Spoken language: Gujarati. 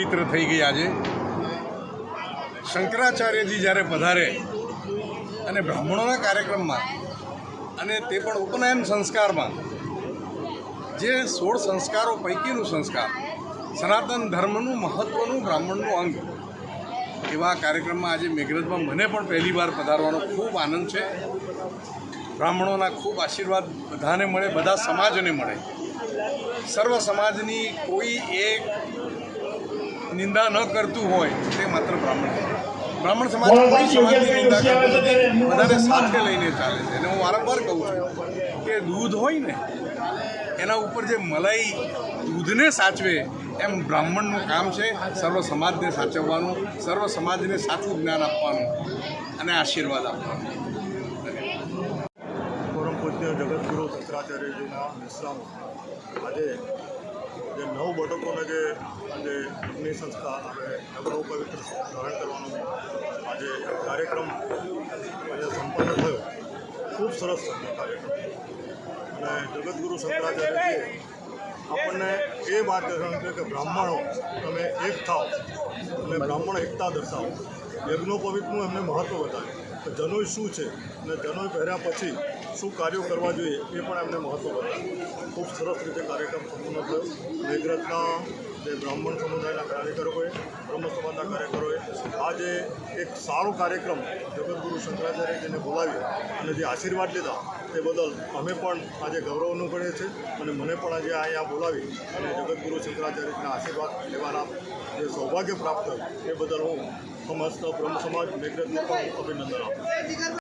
પવિત્ર થઈ ગઈ આજે. શંકરાચાર્યજી જ્યારે પધારે અને બ્રાહ્મણોના કાર્યક્રમમાં અને તે પણ ઉપનયન સંસ્કારમાં, જે સોળ સંસ્કારો પૈકીનું સંસ્કાર, સનાતન ધર્મનું મહત્ત્વનું બ્રાહ્મણનું અંગ, એવા કાર્યક્રમમાં આજે મેઘરજમાં મને પણ પહેલી વાર પધારવાનો ખૂબ આનંદ છે. બ્રાહ્મણોના ખૂબ આશીર્વાદ બધાને મળે, બધા સમાજને મળે. સર્વ સમાજની કોઈ એક નિંદા ન કરતું હોય તે માત્ર બ્રાહ્મણ બ્રાહ્મણ સમાજ કોઈ સમાજની નિંદા કરતો બધાને સાથે લઈને ચાલે છે. અને હું વારંવાર કહું છું કે દૂધ હોય ને એના ઉપર જે મલાઈ દૂધને સાચવે એમ બ્રાહ્મણનું કામ છે સર્વ સમાજને સાચવવાનું સર્વ સમાજને સાચું જ્ઞાન આપવાનું અને આશીર્વાદ આપવાનું. પરમ પૂજ્ય જગતગુરુ શંકરાચાર્યજીના વિશ્રામ આજે જે નવ બટકોને જે આજે અગ્નિ સંસ્થા આપણે નવરો પવિત્ર ધારણ કરવાનો આજે કાર્યક્રમ આજે સંપન્ન થયો. ખૂબ સરસ કાર્યક્રમ. અને જગદગુરુ શંકરાચાર્યજીએ આપણને એ વાત દર્શાવી છે કે બ્રાહ્મણો, તમે એક થાઓ અને બ્રાહ્મણ એકતા દર્શાવો. યજ્ઞોપવિતનું એમને મહત્ત્વ બતાવ્યું કે જનોય શું છે? અને જનોય પહેર્યા પછી શું કાર્યો કરવા જોઈએ એ પણ એમને મહત્ત્વ બતાવ્યું ખૂબ સરસ રીતે કાર્યક્રમ સંપૂર્ણ થયો. મેઘરથના જે બ્રાહ્મણ સમુદાયના કાર્યકરોએ, બ્રહ્મ સમાજના કાર્યકરોએ આજે એક સારો કાર્યક્રમ જગતગુરુ શંકરાચાર્યજીને બોલાવ્યો અને જે આશીર્વાદ લીધા તે બદલ અમે પણ આજે ગૌરવ અનુભવીએ છીએ અને મને પણ આજે અહીંયા બોલાવી અને જગતગુરુ શંકરાચાર્યજીના આશીર્વાદ લેવાના જે સૌભાગ્ય પ્રાપ્ત એ બદલ હું સમસ્ત બ્રહ્મ સમાજ મેઘરથને પણ અભિનંદન આપું